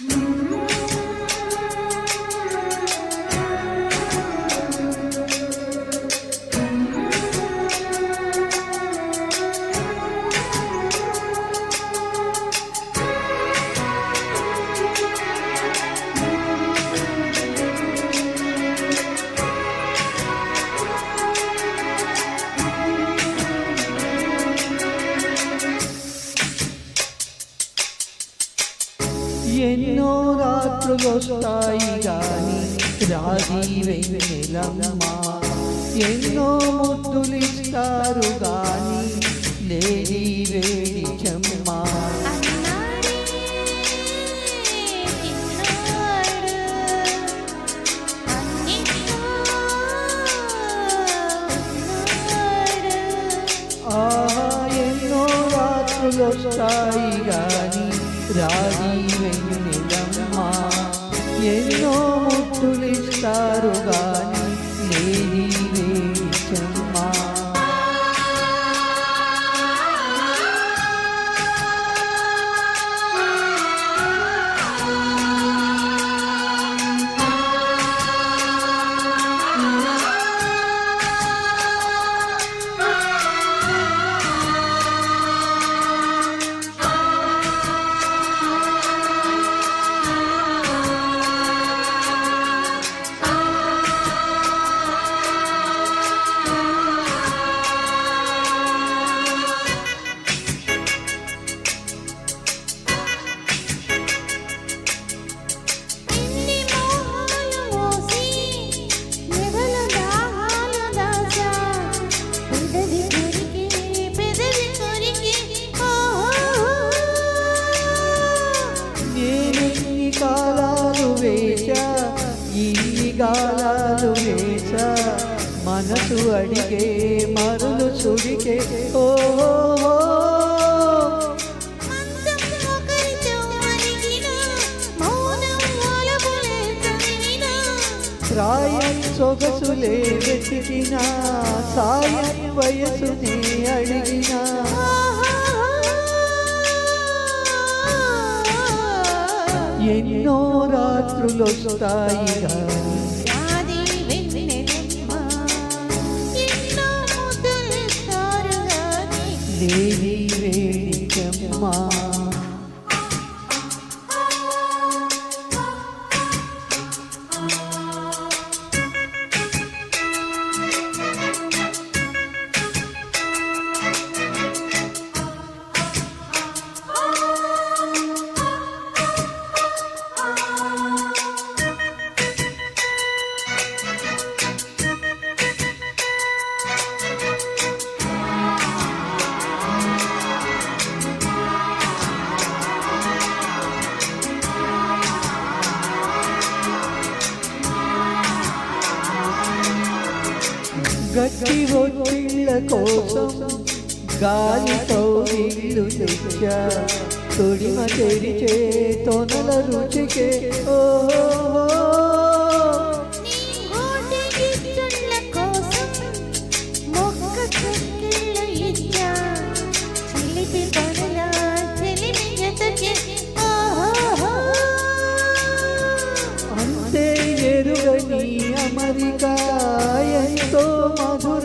ఎన్నో സ്വത്തായി ഗാനി രാജീവെല്ലമ്മ എന്നോ മുത്തുലിക്കാരു ഗാനി ലേരി വേടിക്കമ്മ എന്നോ വാക്കുലൊത്തായി ഗാനി ఎన్నో రాత్రులొస్తాయి గాని రాజీ వెన్నెలమ్మ ఎన్నో ముద్దులిస్తారు గాని లేని అడిగే మరులు చుడికే. ఓ రాయం సొగసులే వెతికిన సాయం వయసుని అడిగిన. ఎన్నో రాత్రులొస్తాయి గాని గట్టి ఒత్తిళ్ళ కోసం గాలితో ఇల్లు తెచ్చా. తొడిమ తెరిచే తొనల రుచికే ఓ నీ అంతే ఎరుగని তো মাধু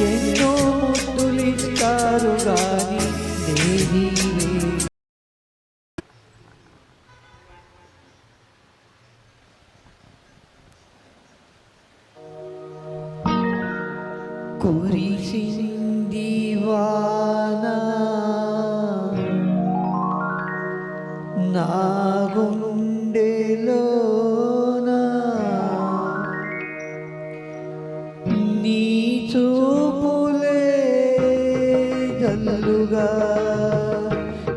ఎన్నో ముద్దులిస్తారు గాని దేవి కురిసింది వాన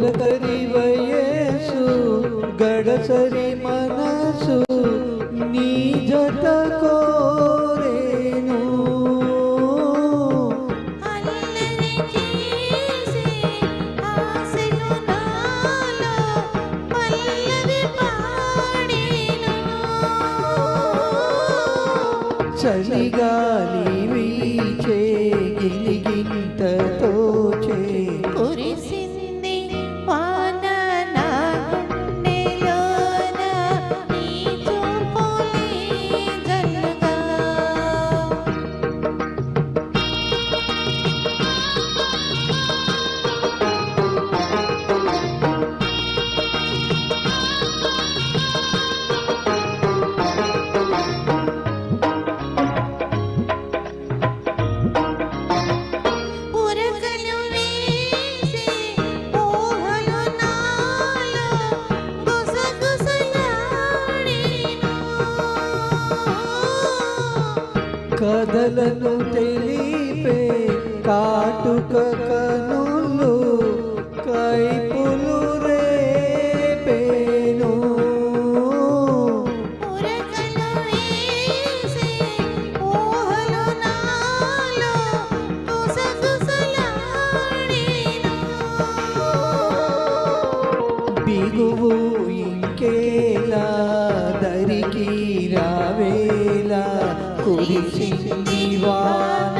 తొలకరి వయసు గడసరి మనసు నీ జత కోరేను. చలిగాలి వీచే కథలను తెలిపే కాటుక కనులు కైపులు రేపేను. బిగువు ఇంకేలా దరికి రావేలా కురిసింది వాన